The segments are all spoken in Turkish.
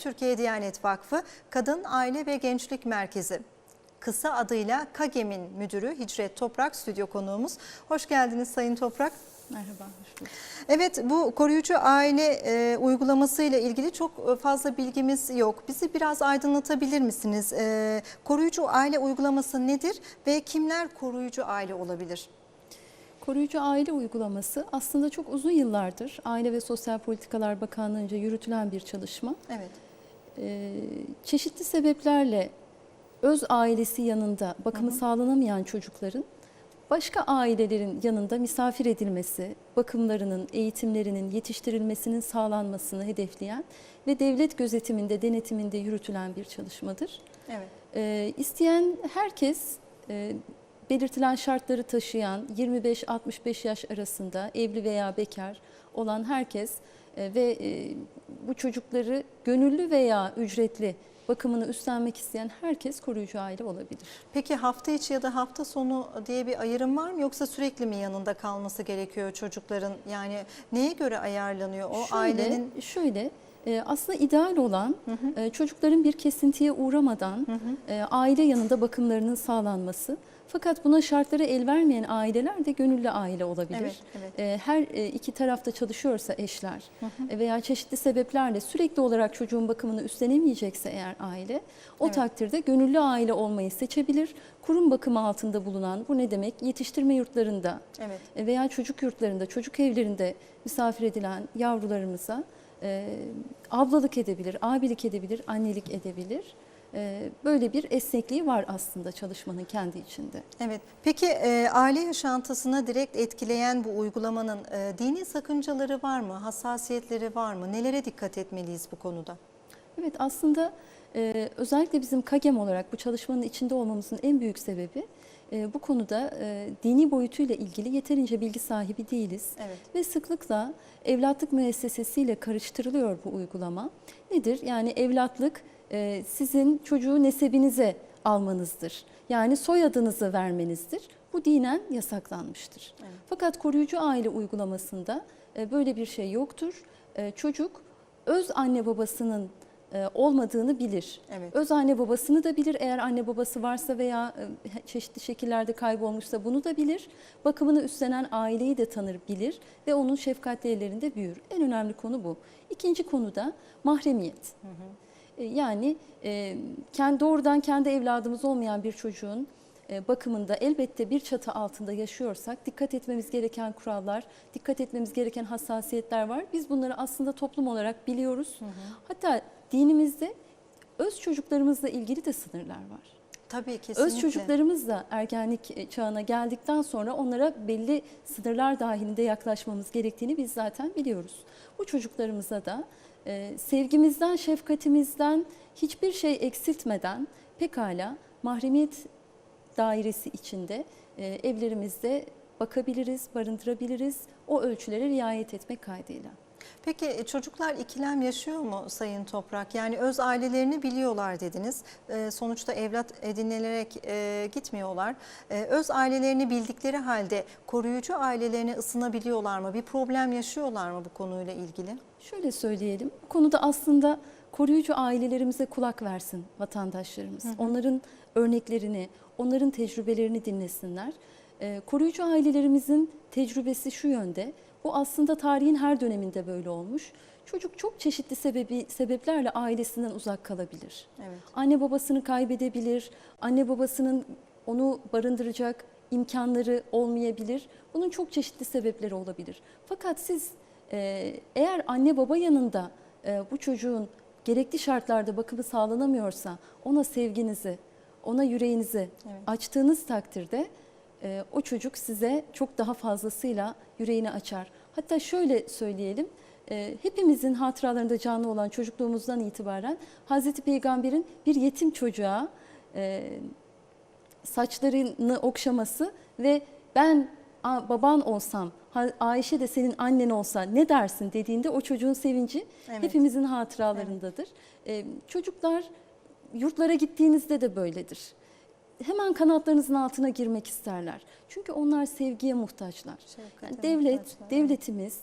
Türkiye Diyanet Vakfı Kadın Aile ve Gençlik Merkezi kısa adıyla KAGEM'in müdürü Hicret Toprak stüdyo konuğumuz. Hoş geldiniz Sayın Toprak. Merhaba, hoş bulduk. Evet bu koruyucu aile e, uygulaması ile ilgili çok fazla bilgimiz yok. Bizi biraz aydınlatabilir misiniz? E, koruyucu aile uygulaması nedir ve kimler koruyucu aile olabilir? Koruyucu aile uygulaması aslında çok uzun yıllardır Aile ve Sosyal Politikalar Bakanlığı'nca yürütülen bir çalışma. Evet. Ee, çeşitli sebeplerle öz ailesi yanında bakımı sağlanamayan çocukların başka ailelerin yanında misafir edilmesi, bakımlarının, eğitimlerinin, yetiştirilmesinin sağlanmasını hedefleyen ve devlet gözetiminde, denetiminde yürütülen bir çalışmadır. Evet. Ee, isteyen herkes e, belirtilen şartları taşıyan 25-65 yaş arasında evli veya bekar olan herkes e, ve e, bu çocukları gönüllü veya ücretli bakımını üstlenmek isteyen herkes koruyucu aile olabilir. Peki hafta içi ya da hafta sonu diye bir ayrım var mı yoksa sürekli mi yanında kalması gerekiyor çocukların? Yani neye göre ayarlanıyor o şöyle, ailenin? Şöyle e, aslında ideal olan e, çocukların bir kesintiye uğramadan e, aile yanında bakımlarının sağlanması. Fakat buna şartları el vermeyen aileler de gönüllü aile olabilir. Evet, evet. E, Her e, iki tarafta çalışıyorsa eşler veya çeşitli sebeplerle sürekli olarak çocuğun bakımını üstlenemeyecekse eğer aile o Evet. takdirde gönüllü aile olmayı seçebilir. Kurum bakımı altında bulunan bu ne demek? Yetiştirme yurtlarında Evet. e, veya çocuk yurtlarında, çocuk evlerinde misafir edilen yavrularımıza e, ablalık edebilir, abilik edebilir, annelik edebilir. E, böyle bir esnekliği var aslında çalışmanın kendi içinde. Evet. Peki e, aile yaşantısına direkt etkileyen bu uygulamanın e, dini sakıncaları var mı? Hassasiyetleri var mı? Nelere dikkat etmeliyiz bu konuda? Evet aslında e, özellikle bizim KAGEM olarak bu çalışmanın içinde olmamızın en büyük sebebi e, bu konuda e, dini boyutuyla ilgili yeterince bilgi sahibi değiliz. Evet. Ve sıklıkla evlatlık müessesesiyle karıştırılıyor bu uygulama. Nedir? Yani evlatlık e, sizin çocuğu nesebinize almanızdır. Yani soyadınızı vermenizdir. Bu dinen yasaklanmıştır. Evet. Fakat koruyucu aile uygulamasında e, böyle bir şey yoktur. E, Çocuk öz anne babasının e, olmadığını bilir. Evet. Öz anne babasını da bilir. Eğer anne babası varsa veya e, çeşitli şekillerde kaybolmuşsa bunu da bilir. Bakımını üstlenen aileyi de tanır, bilir ve onun şefkatli ellerinde büyür. En önemli konu bu. İkinci konu da mahremiyet. E, Yani e, kendi doğrudan kendi evladımız olmayan bir çocuğun e, bakımında elbette bir çatı altında yaşıyorsak dikkat etmemiz gereken kurallar, dikkat etmemiz gereken hassasiyetler var. Biz bunları aslında toplum olarak biliyoruz. Hatta dinimizde öz çocuklarımızla ilgili de sınırlar var. Tabii kesinlikle. Öz çocuklarımız da ergenlik e, çağına geldikten sonra onlara belli sınırlar dahilinde yaklaşmamız gerektiğini biz zaten biliyoruz. Bu çocuklarımıza da e, sevgimizden, şefkatimizden hiçbir şey eksiltmeden pekala mahremiyet dairesi içinde e, evlerimizde bakabiliriz, barındırabiliriz. O ölçülere riayet etmek kaydıyla. Peki e, çocuklar ikilem yaşıyor mu Sayın Toprak? Yani öz ailelerini biliyorlar dediniz. E, sonuçta evlat edinilerek e, gitmiyorlar. E, öz ailelerini bildikleri halde koruyucu ailelerine ısınabiliyorlar mı? Bir problem yaşıyorlar mı bu konuyla ilgili? Şöyle söyleyelim, bu konuda aslında koruyucu ailelerimize kulak versin vatandaşlarımız. Onların örneklerini, onların tecrübelerini dinlesinler. Ee, koruyucu ailelerimizin tecrübesi şu yönde, bu aslında tarihin her döneminde böyle olmuş. Çocuk çok çeşitli sebebi sebeplerle ailesinden uzak kalabilir. Evet. Anne babasını kaybedebilir, anne babasının onu barındıracak imkanları olmayabilir. Bunun çok çeşitli sebepleri olabilir. Fakat siz e, eğer anne baba yanında e, bu çocuğun gerekli şartlarda bakımı sağlanamıyorsa ona sevginizi, ona yüreğinizi Evet. açtığınız takdirde e, o çocuk size çok daha fazlasıyla yüreğini açar. Hatta şöyle söyleyelim, e, hepimizin hatıralarında canlı olan çocukluğumuzdan itibaren Hazreti Peygamber'in bir yetim çocuğa e, saçlarını okşaması ve ben baban olsam, Ayşe de senin annen olsa ne dersin dediğinde o çocuğun sevinci Evet. hepimizin hatıralarındadır. E, çocuklar yurtlara gittiğinizde de böyledir. Hemen kanatlarınızın altına girmek isterler. Çünkü onlar sevgiye muhtaçlar. Şefkate Yani devlet, muhtaçlar, devletimiz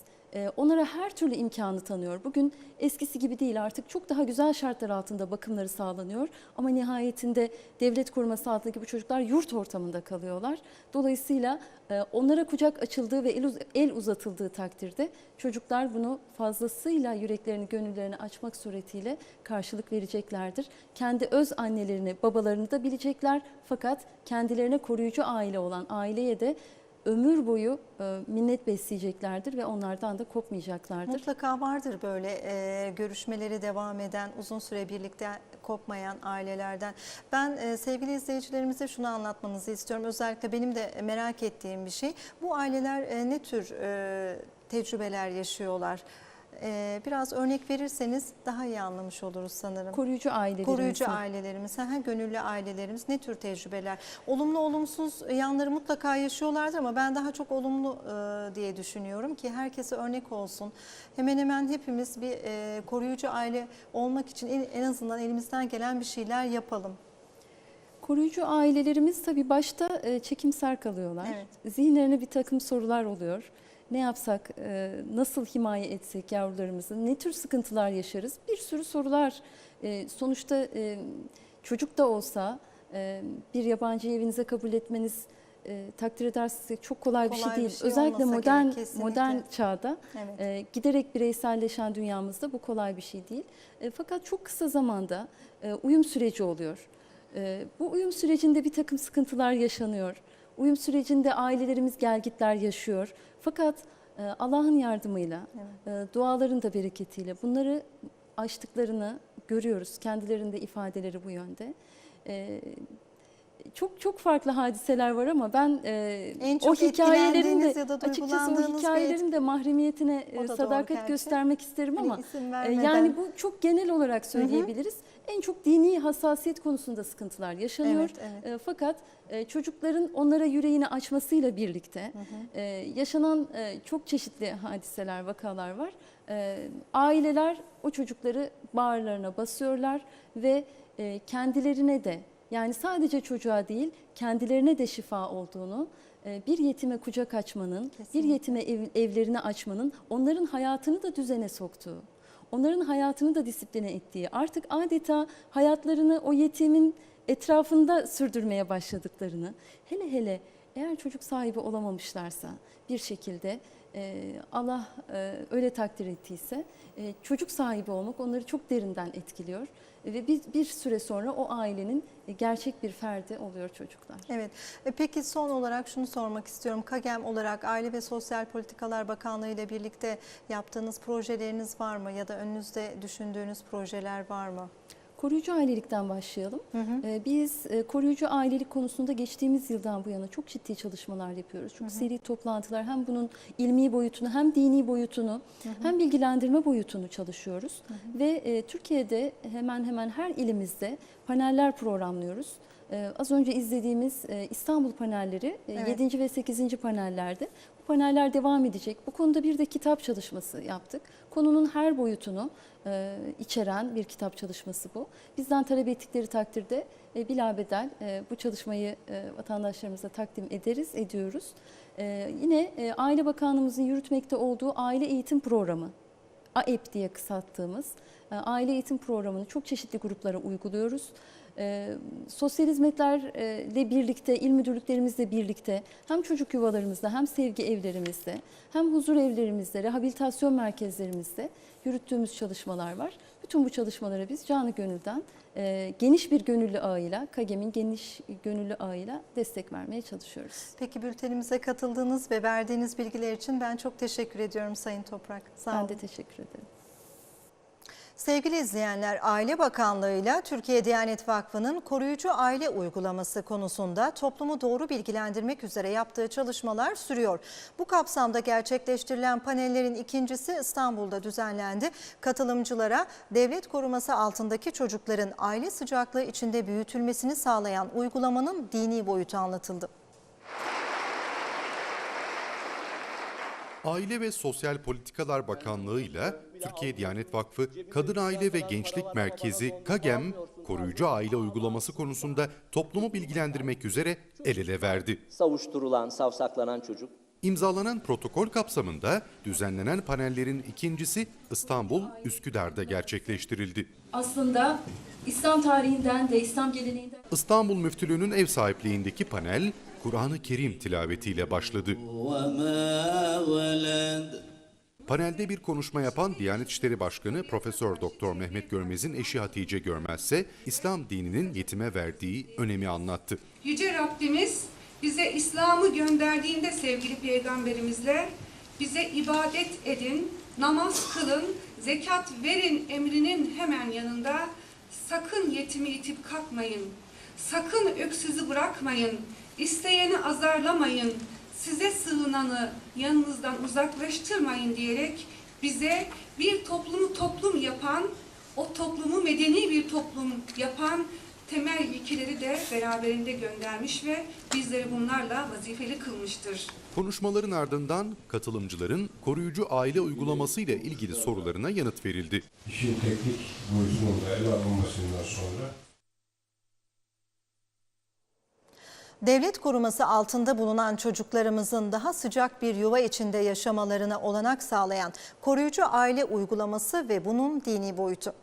onlara her türlü imkanı tanıyor. Bugün eskisi gibi değil artık çok daha güzel şartlar altında bakımları sağlanıyor. Ama nihayetinde devlet koruması altındaki bu çocuklar yurt ortamında kalıyorlar. Dolayısıyla e, onlara kucak açıldığı ve el uzatıldığı takdirde çocuklar bunu fazlasıyla yüreklerini, gönüllerini açmak suretiyle karşılık vereceklerdir. Kendi öz annelerini, babalarını da bilecekler fakat kendilerine koruyucu aile olan aileye de ömür boyu e, minnet besleyeceklerdir ve onlardan da kopmayacaklardır. Mutlaka vardır böyle e, görüşmeleri devam eden, uzun süre birlikte kopmayan ailelerden. Ben e, sevgili izleyicilerimize şunu anlatmanızı istiyorum. Özellikle benim de merak ettiğim bir şey. Bu aileler e, ne tür e, tecrübeler yaşıyorlar? E, biraz örnek verirseniz daha iyi anlamış oluruz sanırım. Koruyucu ailelerimiz. Koruyucu ailelerimiz, ha, gönüllü ailelerimiz ne tür tecrübeler? Olumlu olumsuz yanları mutlaka yaşıyorlardır ama ben daha çok olumlu e, diye düşünüyorum ki herkese örnek olsun. Hemen hemen hepimiz bir e, koruyucu aile olmak için en, en azından elimizden gelen bir şeyler yapalım. Koruyucu ailelerimiz tabii başta e, çekimser kalıyorlar. Evet. Zihinlerine bir takım sorular oluyor. Ne yapsak, e, nasıl himaye etsek yavrularımızı, ne tür sıkıntılar yaşarız? Bir sürü sorular. E, Sonuçta e, çocuk da olsa e, bir yabancıyı evinize kabul etmeniz e, takdir edersiniz çok kolay, bir şey Kolay bir değil. şey Özellikle modern gerek, kesinlikle. modern çağda Evet. e, giderek bireyselleşen dünyamızda bu kolay bir şey değil. E, fakat çok kısa zamanda e, uyum süreci oluyor. E, bu uyum sürecinde bir takım sıkıntılar yaşanıyor. Uyum sürecinde ailelerimiz gelgitler yaşıyor. Fakat e, Allah'ın yardımıyla, e, duaların da bereketiyle bunları aştıklarını görüyoruz. Kendilerinde ifadeleri bu yönde. E, çok çok farklı hadiseler var ama ben e, En o çok hikayelerin de açıkçası o hikayelerin de mahremiyetine O e, sadakat göstermek isterim Hani ama e, yani bu çok genel olarak söyleyebiliriz. En çok dini hassasiyet konusunda sıkıntılar yaşanıyor. Evet, evet. E, fakat e, çocukların onlara yüreğini açmasıyla birlikte e, yaşanan e, çok çeşitli hadiseler, vakalar var. Aileler o çocukları bağırlarına basıyorlar ve kendilerine de yani sadece çocuğa değil kendilerine de şifa olduğunu, bir yetime kucak açmanın, bir Kesinlikle. yetime ev- evlerini açmanın onların hayatını da düzene soktuğu, onların hayatını da disipline ettiği, artık adeta hayatlarını o yetimin etrafında sürdürmeye başladıklarını, hele hele eğer çocuk sahibi olamamışlarsa bir şekilde Allah e, öyle takdir ettiyse e, çocuk sahibi olmak onları çok derinden etkiliyor ve bir, bir süre sonra o ailenin e, gerçek bir ferdi oluyor çocuklar. Evet. E, Peki son olarak şunu sormak istiyorum. KAGEM olarak Aile ve Sosyal Politikalar Bakanlığı ile birlikte yaptığınız projeleriniz var mı? Ya da önünüzde düşündüğünüz projeler var mı? Koruyucu ailelikten başlayalım. Ee, Biz e, koruyucu ailelik konusunda geçtiğimiz yıldan bu yana çok ciddi çalışmalar yapıyoruz. Çok seri toplantılar hem bunun ilmi boyutunu hem dini boyutunu hem bilgilendirme boyutunu çalışıyoruz. Ve e, Türkiye'de hemen hemen her ilimizde paneller programlıyoruz. Ee, Az önce izlediğimiz e, İstanbul panelleri e, Evet. 7. ve 8. panellerde. Paneller devam edecek. Bu konuda bir de kitap çalışması yaptık. Konunun her boyutunu e, içeren bir kitap çalışması bu. Bizden talep ettikleri takdirde e, bilabedel e, bu çalışmayı e, vatandaşlarımıza takdim ederiz, ediyoruz. E, yine e, Aile Bakanlığımızın yürütmekte olduğu aile eğitim programı, AEP diye kısalttığımız e, aile eğitim programını çok çeşitli gruplara uyguluyoruz. E, sosyal hizmetlerle birlikte, il müdürlüklerimizle birlikte hem çocuk yuvalarımızda hem sevgi evlerimizde hem huzur evlerimizde, rehabilitasyon merkezlerimizde yürüttüğümüz çalışmalar var. Bütün bu çalışmalara biz canı gönülden e, geniş bir gönüllü ağıyla, KAGEM'in geniş gönüllü ağıyla destek vermeye çalışıyoruz. Peki bültenimize katıldığınız ve verdiğiniz bilgiler için ben çok teşekkür ediyorum Sayın Toprak. Sağ olun. Ben de teşekkür ederim. Sevgili izleyenler, Aile Bakanlığı'yla Türkiye Diyanet Vakfı'nın koruyucu aile uygulaması konusunda toplumu doğru bilgilendirmek üzere yaptığı çalışmalar sürüyor. Bu kapsamda gerçekleştirilen panellerin ikincisi İstanbul'da düzenlendi. Katılımcılara devlet koruması altındaki çocukların aile sıcaklığı içinde büyütülmesini sağlayan uygulamanın dini boyutu anlatıldı. Aile ve Sosyal Politikalar Bakanlığı ile Türkiye Diyanet Vakfı Kadın Aile ve Gençlik Merkezi KAGEM, koruyucu aile uygulaması konusunda toplumu bilgilendirmek üzere el ele verdi. savuşturulan, savsaklanan çocuk İmzalanan protokol kapsamında düzenlenen panellerin ikincisi İstanbul, Üsküdar'da gerçekleştirildi. Aslında İslam tarihinden de İslam geleneğinden İstanbul Müftülüğü'nün ev sahipliğindeki panel, Kur'an-ı Kerim tilavetiyle başladı. Panelde bir konuşma yapan Diyanet İşleri Başkanı Profesör Doktor Mehmet Görmez'in eşi Hatice Görmez ise İslam dininin yetime verdiği önemi anlattı. Yüce Rabbimiz bize İslam'ı gönderdiğinde sevgili peygamberimizle bize ibadet edin, namaz kılın, zekat verin emrinin hemen yanında sakın yetimi itip kalkmayın, sakın öksüzü bırakmayın, isteyeni azarlamayın, size sığınanı yanınızdan uzaklaştırmayın diyerek bize bir toplumu toplum yapan, o toplumu medeni bir toplum yapan temel ilkeleri de beraberinde göndermiş ve bizleri bunlarla vazifeli kılmıştır. Konuşmaların ardından katılımcıların koruyucu aile uygulaması ile ilgili sorularına yanıt verildi. İşin teknik boyutunun ele alınmasından sonra Devlet koruması altında bulunan çocuklarımızın daha sıcak bir yuva içinde yaşamalarına olanak sağlayan koruyucu aile uygulaması ve bunun dini boyutu.